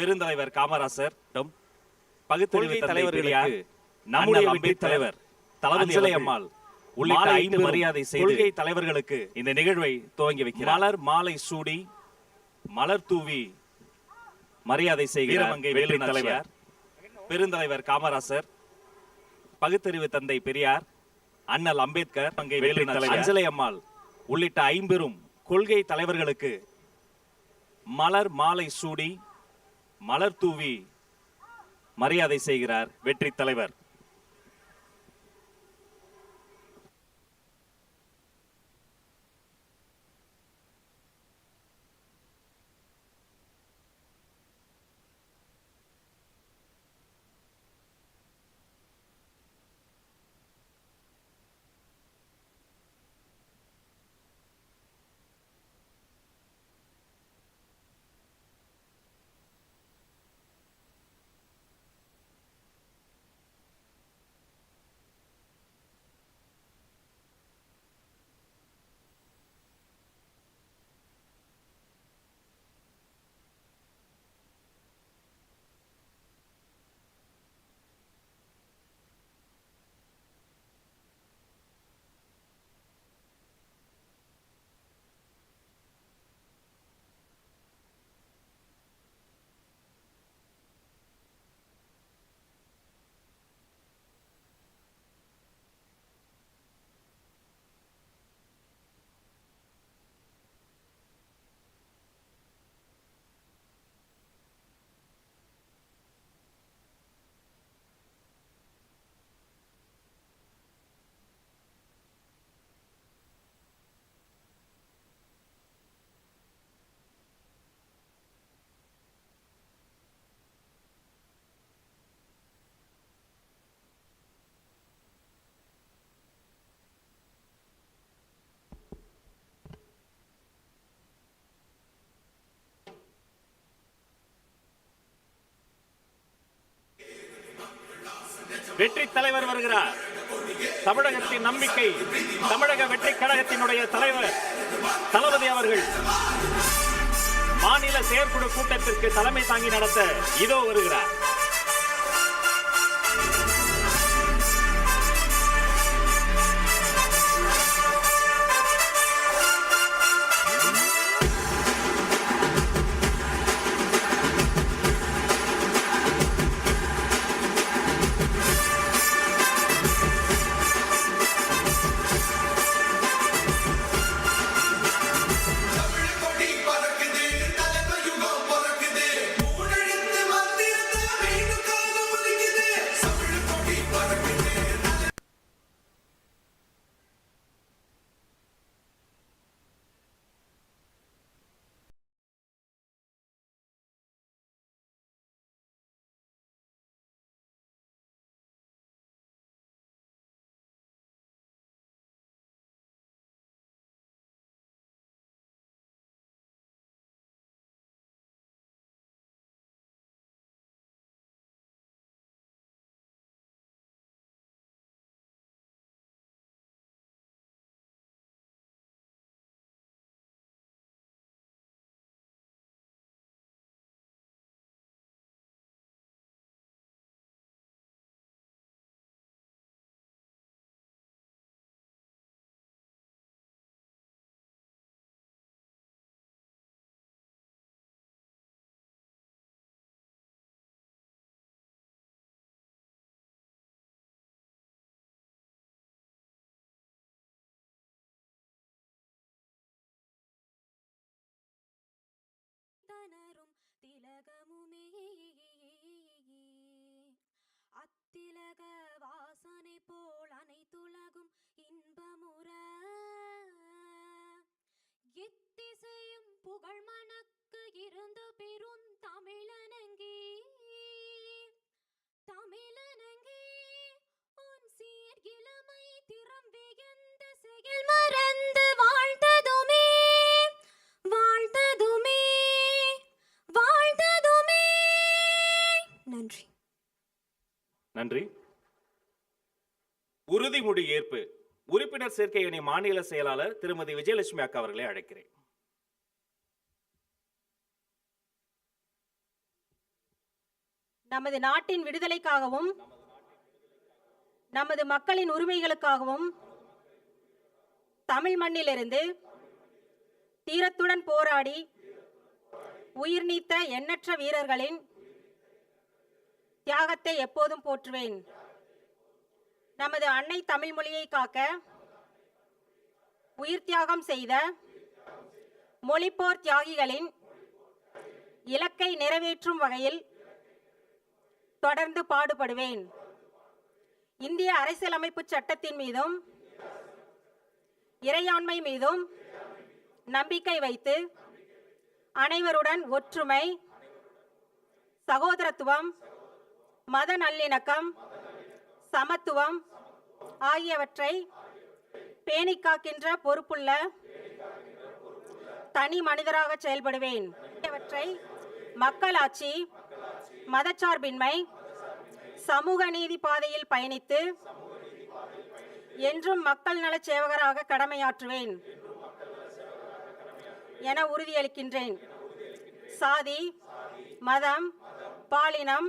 பெருந்தலைவர் காமராசர் பகுத்தறிவு பெரியார் நம்முடைய தலைவர் தளபதி அம்மாள் உள்ளிட்ட ஐந்து மரியாதை கொள்கை தலைவர்களுக்கு இந்த நிகழ்வை துவங்கி வைக்கிறார் மலர் மாலை சூடி மலர் தூவி மரியாதை செய்கிறார் தலைவர் பெருந்தலைவர் காமராசர் பகுத்தறிவு தந்தை பெரியார் அண்ணல் அம்பேத்கர் வெற்றி வேலு தலைவர். அஞ்சலை அம்மாள் உள்ளிட்ட ஐம்பெரும் கொள்கை தலைவர்களுக்கு மலர் மாலை சூடி மலர் தூவி மரியாதை செய்கிறார் வெற்றி தலைவர். வெற்றி தலைவர் வருகிறார். தமிழகத்தின் நம்பிக்கை தமிழக வெற்றி கழகத்தினுடைய தலைவர் தளபதி அவர்கள் மாநில செயற்குழு கூட்டத்திற்கு தலைமை தாங்கி நடத்த இதோ வருகிறார். திலகமுமே அத்திலக வாசனை போல் அனைத்துலகும் இன்பமுற. எத்திசையும் புகழ் மணக்க இருந்து பெரும் தமிழனங்கே. தமிழனங்கே உன் சீர் இளமை திறம் வியந்த செயல் மறந்து வாழ்ந்த நன்றி. உறுதிமொழி ஏற்பு. உறுப்பினர் சேர்க்கை அணி மாநில செயலாளர் திருமதி விஜயலட்சுமி அக்கா அவர்களை அழைக்கிறேன். நமது நாட்டின் விடுதலைக்காகவும் நமது மக்களின் உரிமைகளுக்காகவும் தமிழ் மண்ணிலிருந்து தீரத்துடன் போராடி உயிர் நீத்த எண்ணற்ற வீரர்களின் தியாகத்தை எப்போதும் போற்றுவேன். நமது அன்னை தமிழ் மொழியை காக்க உயிர் தியாகம் செய்த மொழிப்போர் தியாகிகளின் இலக்கை நிறைவேற்றும் வகையில் தொடர்ந்து பாடுபடுவேன். இந்திய அரசியலமைப்பு சட்டத்தின் மீதும் இறையாண்மை மீதும் நம்பிக்கை வைத்து அனைவருடன் ஒற்றுமை சகோதரத்துவம் மத நல்லிணக்கம் சமத்துவம் ஆகியவற்றை பேணிக்காக்கின்ற பொறுப்புள்ள தனி மனிதராக செயல்படுவேன். ஆகியவற்றை மக்களாட்சி மதச்சார்பின்மை சமூக நீதி பாதையில் பயணித்து என்றும் மக்கள் நலச் சேவகராக கடமையாற்றுவேன் என உறுதியளிக்கின்றேன். சாதி மதம் பாலினம்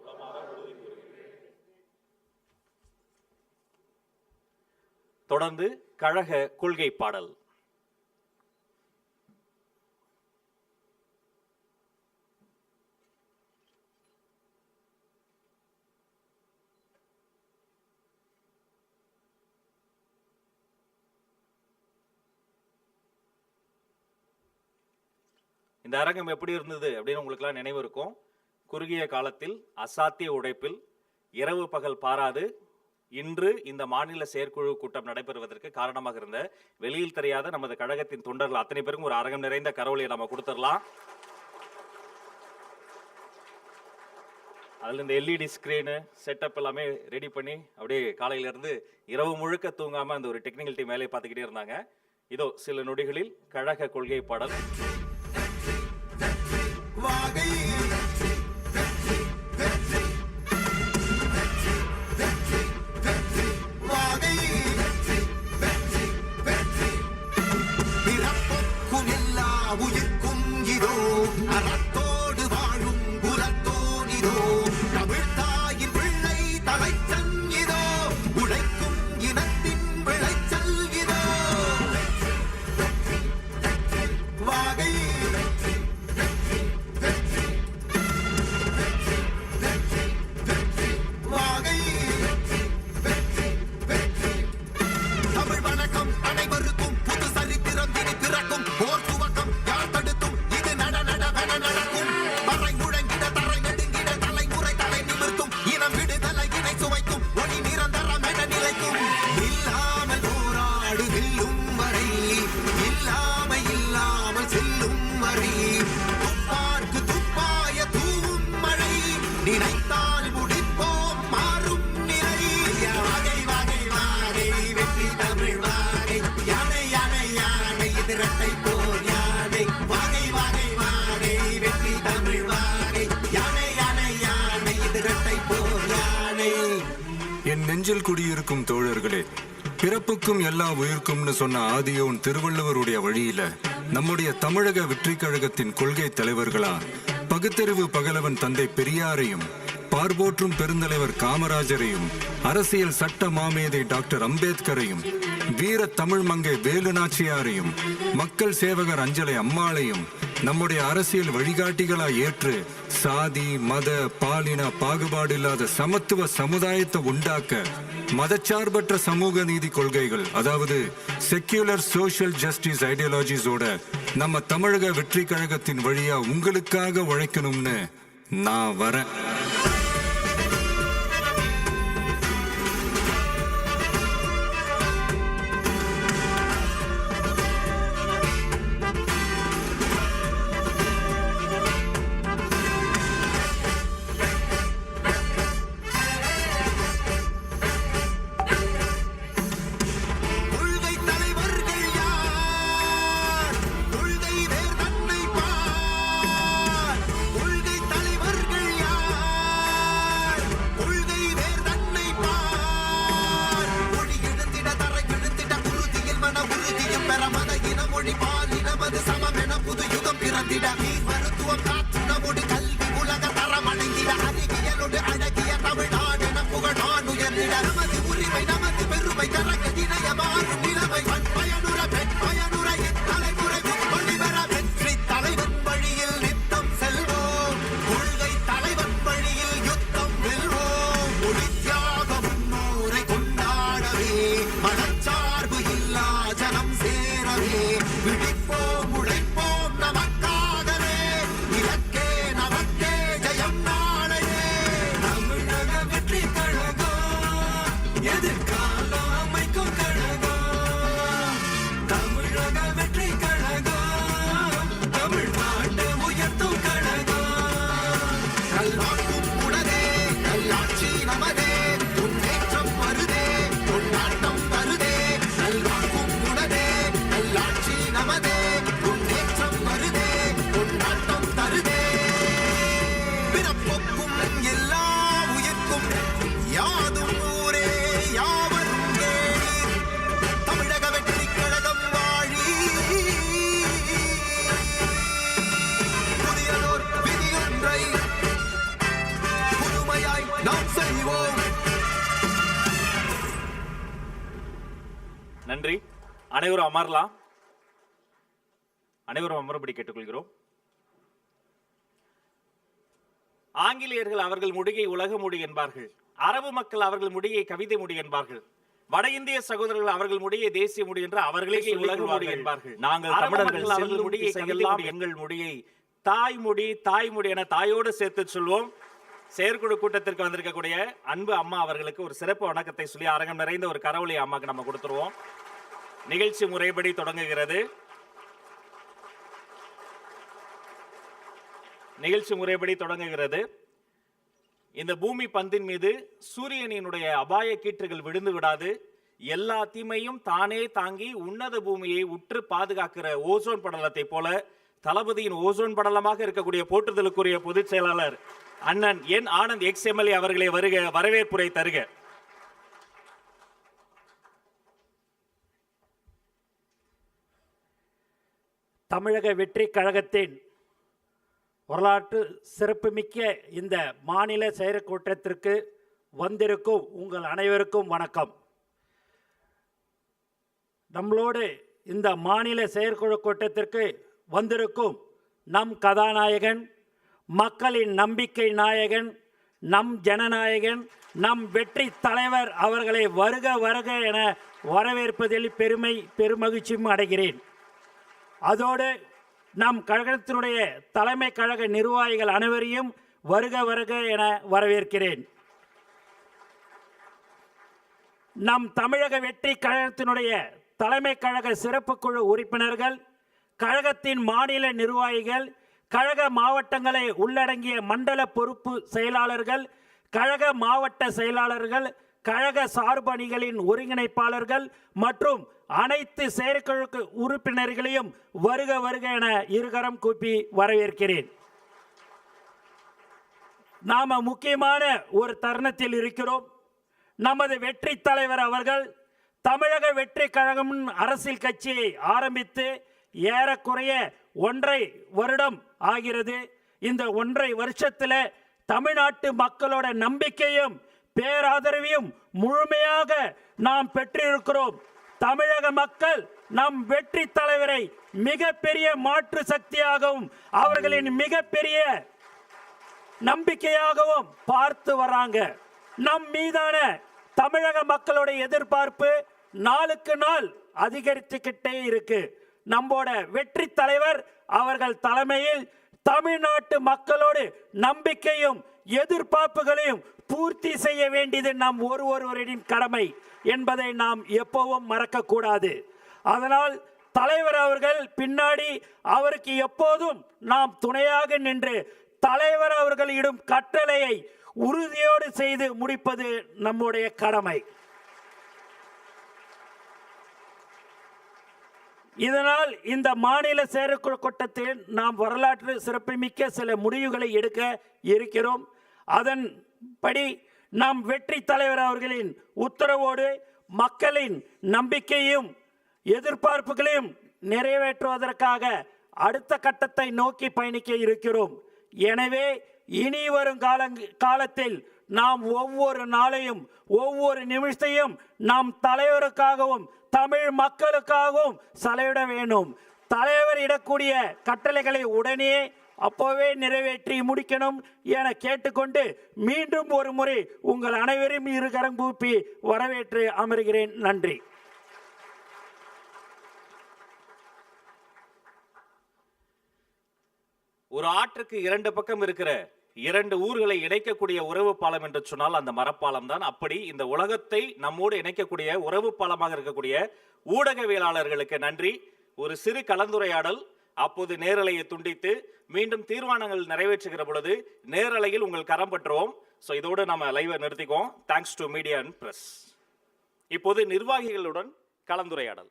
தொடர்ந்து கழக கொள்கை பாடல். இந்த அரங்கம் எப்படி இருந்தது அப்படின்னு உங்களுக்குலாம் நினைவு இருக்கும். குறுகிய காலத்தில் அசாத்திய உழைப்பில் இரவு பகல் பாராது இன்று இந்த மாநில செயற்குழு கூட்டம் நடைபெறுவதற்கு காரணமாக இருந்த வெளியில் தெரியாத நமது கழகத்தின் தொண்டர்கள் அத்தனை பேருக்கும் ஒரு அரங்கம் நிறைந்த கரவொலியை நம்ம கொடுத்துடலாம். அதில் இந்த எல்இடி ஸ்க்ரீனு செட்டப் எல்லாமே ரெடி பண்ணி அப்படியே காலையிலேருந்து இரவு முழுக்க தூங்காமல் அந்த ஒரு டெக்னிக்கல் டீம் வேலையை பார்த்துக்கிட்டே இருந்தாங்க. இதோ சில நொடிகளில் கழக கொள்கை பாடல். எல்லா உயிர்க்கும் இதோ. அறத்தோடு தமிழ் யானை யானை யானை இது இரட்டை போர் யானை. என் நெஞ்சில் குடியிருக்கும் தோழர்களே பிறப்புக்கும் எல்லா உயிர்க்கும்னு சொன்ன ஆதியோன் திருவள்ளுவருடைய வழியில நம்முடைய தமிழக வெற்றி கழகத்தின் கொள்கை தலைவர்களா பகுத்தறிவு பகலவன் தந்தை பெரியாரையும் பார்போற்றும் பெருந்தலைவர் காமராஜரையும் அரசியல் சட்ட மாமேதை டாக்டர் அம்பேத்கரையும் வீர தமிழ் மங்கை வேலு நாச்சியாரையும் மக்கள் சேவகர் அஞ்சலை அம்மாளையும் நம்முடைய அரசியல் வழிகாட்டிகளாய் ஏற்று சாதி மத பாலின பாகுபாடு இல்லாத சமத்துவ சமுதாயத்தை உண்டாக்க மதச்சார்பற்ற சமூக நீதி கொள்கைகள் அதாவது செக்யூலர் சோஷியல் ஜஸ்டிஸ் ஐடியாலஜிஸோட நம்ம தமிழக வெற்றி கழகத்தின் வழியா உங்களுக்காக உழைக்கணும்னு நான் வரேன். நமது பெருமை கரங்க இணைய அனைவரும் அமரலாம். அனைவரும் அமரும்படி கேட்டுக்கொள்கிறோம். ஆங்கிலேயர்கள் அவர்கள் முடியை உலக முடி என்பார்கள். அரபு மக்கள் அவர்கள் முடியை கவிதை முடி என்பார்கள். வட இந்திய சகோதரர்கள் அவர்கள் முடியை தேசிய முடி என்று அவர்களே உலக முடி என்பார்கள். நாங்கள் தமிழர்கள் அவர்கள் முடியை எல்லாம் எங்கள் முடியை தாய்முடி தாய்முடி என தாயோடு சேர்த்து சொல்வோம். செயற்குழு கூட்டத்திற்கு வந்திருக்கக்கூடிய அன்பு அம்மா அவர்களுக்கு ஒரு சிறப்பு வணக்கத்தை சொல்லி அரங்கம் நிறைந்த ஒரு கரவொலி அம்மாக்கு நம்ம கொடுத்துருவோம். நிகழ்ச்சி முறைப்படி தொடங்குகிறது. நிகழ்ச்சி முறைப்படி தொடங்குகிறது. இந்த பூமி பந்தின் மீது சூரியனினுடைய அபாய கீற்றுகள் விழுந்து விடாது. எல்லா தீமையும் தானே தாங்கி உன்னத பூமியை உற்று பாதுகாக்கிற ஓசோன் படலத்தை போல தளபதியின் ஓசோன் படலமாக இருக்கக்கூடிய போற்றுதலுக்குரிய பொதுச் செயலாளர் அண்ணன் என் ஆனந்த் எக்ஸ் எம்எல்ஏ அவர்களை வருக வரவேற்புரை தருக. தமிழக வெற்றி கழகத்தின் வரலாற்று சிறப்புமிக்க இந்த மாநில செயற்கூட்டத்திற்கு வந்திருக்கும் உங்கள் அனைவருக்கும் வணக்கம். நம்மளோடு இந்த மாநில செயற்குழு கூட்டத்திற்கு வந்திருக்கும் நம் கதாநாயகன் மக்களின் நம்பிக்கை நாயகன் நம் ஜனநாயகன் நம் வெற்றி தலைவர் அவர்களை வருக வருக என வரவேற்பதில் பெருமை பெருமகிழ்ச்சியும் அடைகிறேன். அதோடு நம் கழகத்தினுடைய தலைமை கழக நிர்வாகிகள் அனைவரையும் வருக வருக என வரவேற்கிறேன். நம் தமிழக வெற்றி கழகத்தினுடைய தலைமை கழக சிறப்பு குழு உறுப்பினர்கள் கழகத்தின் மாநில நிர்வாகிகள் கழக மாவட்டங்களை உள்ளடங்கிய மண்டல பொறுப்பு செயலாளர்கள் கழக மாவட்ட செயலாளர்கள் கழக சார்பணிகளின் ஒருங்கிணைப்பாளர்கள் மற்றும் அனைத்து செயற்குழு உறுப்பினர்களையும் வருக வருக என இருகரம் கூப்பி வரவேற்கிறேன். நாம முக்கியமான ஒரு தருணத்தில் இருக்கிறோம். நமது வெற்றி தலைவர் அவர்கள் தமிழக வெற்றி கழகம் அரசியல் கட்சியை ஆரம்பித்து ஏறக்குறைய ஒன்றை வருடம் ஆகிறது. இந்த ஒன்றை வருஷத்துல தமிழ்நாட்டு மக்களோட நம்பிக்கையும் பேராதரவையும் முழுமையாக நாம் பெற்றிருக்கிறோம். தமிழக மக்கள் நம் வெற்றி தலைவரை மிகப்பெரிய மாற்று சக்தியாகவும் அவர்களின் மிகப்பெரிய நம்பிக்கையாகவும் பார்த்து வராங்க. நம் மீதான தமிழக மக்களுடைய எதிர்பார்ப்பு நாளுக்கு நாள் அதிகரித்துக்கிட்டே இருக்கு. நம்மோட வெற்றி தலைவர் அவர்கள் தலைமையில் தமிழ்நாட்டு மக்களோடு நம்பிக்கையும் எதிர்பார்ப்புகளையும் பூர்த்தி செய்ய வேண்டியது நம் ஒரு ஒருவரின் கடமை என்பதை நாம் எப்பவும் மறக்கக்கூடாது. அதனால் தலைவர் அவர்கள் பின்னாடி அவருக்கு எப்போதும் நாம் துணையாக நின்று தலைவர் அவர்களிடம் கட்டளையை உறுதியோடு செய்து முடிப்பது நம்முடைய கடமை. இதனால் இந்த மாநில செயற்குழு கூட்டத்தில் நாம் வரலாற்று சிறப்புமிக்க சில முடிவுகளை எடுக்க இருக்கிறோம். அதன் படி நம் வெற்றி தலைவர் அவர்களின் உத்தரவோடு மக்களின் நம்பிக்கையும் எதிர்பார்ப்புகளையும் நிறைவேற்றுவதற்காக அடுத்த கட்டத்தை நோக்கி பயணிக்க இருக்கிறோம். எனவே இனி வரும் கால காலத்தில் நாம் ஒவ்வொரு நாளையும் ஒவ்வொரு நிமிஷத்தையும் நாம் தலைவருக்காகவும் தமிழ் மக்களுக்காகவும் செலவிட வேண்டும். தலைவர் இடக்கூடிய கட்டளைகளை உடனே அப்போவே நிறைவேற்றி முடிக்கணும் என கேட்டுக்கொண்டு மீண்டும் ஒரு முறை உங்கள் அனைவரையும் இரு கரம் கூப்பி வரவேற்று அமர்கிறேன். நன்றி. ஒரு ஆற்றுக்கு இரண்டு பக்கம் இருக்கிற இரண்டு ஊர்களை இணைக்கக்கூடிய உறவு பாலம் என்று சொன்னால் அந்த மரப்பாலம் தான். அப்படி இந்த உலகத்தை நம்மோடு இணைக்கக்கூடிய உறவு பாலமாக இருக்கக்கூடிய ஊடகவியலாளர்களுக்கு நன்றி. ஒரு சிறு கலந்துரையாடல் அப்போது நேரலையை துண்டித்து மீண்டும் தீர்மானங்கள் நிறைவேற்றுகிற பொழுது நேரலையில் உங்கள் கரம் பற்றுவோம். ஸோ இதோடு நம்ம லைவை நிறுத்திக்குவோம். Thanks to media and press இப்போது நிர்வாகிகளுடன் கலந்துரையாடல்.